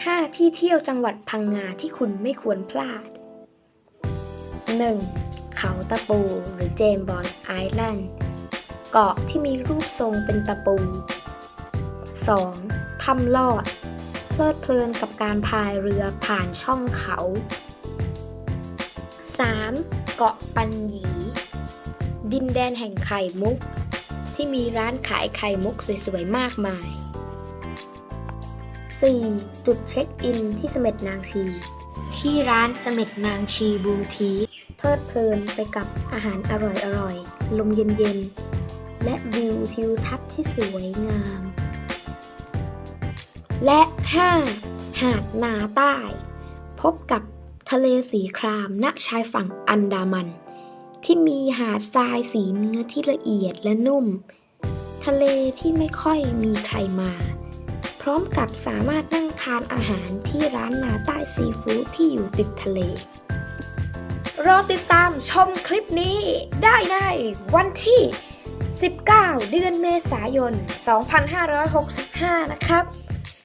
5 ที่เที่ยวจังหวัดพังงาที่คุณไม่ควรพลาด 1. เขาตะปูหรือเจมบอนไอแลนด์เกาะที่มีรูปทรงเป็นตะปู 2. ถ้ำลอด เพลิดเพลินกับการพายเรือผ่านช่องเขา 3. เกาะปันหยี ดินแดนแห่งไข่มุก ที่มีร้านขายไข่มุกสวยๆมากมาย 4. จุดเช็คอินที่เสม็ดนางชี ที่ร้านเสม็ดนางชีบูทีเพลิดเพลินไปกับอาหารอร่อยๆลมเย็นๆ และวิวทิวทัศน์ที่สวยงาม และ 5. หาดนาใต้ พบกับทะเลสีครามณชายฝั่งอันดามัน ที่มีหาดทรายสีเนื้อที่ละเอียดและนุ่ม ทะเลที่ไม่ค่อยมีใครมา พร้อมกับสามารถนั่งทานอาหารที่ร้านนาใต้ซีฟู้ดที่อยู่ติดทะเล รอติดตามชมคลิปนี้ได้ในวันที่ 19 เดือนเมษายน 2565 นะครับ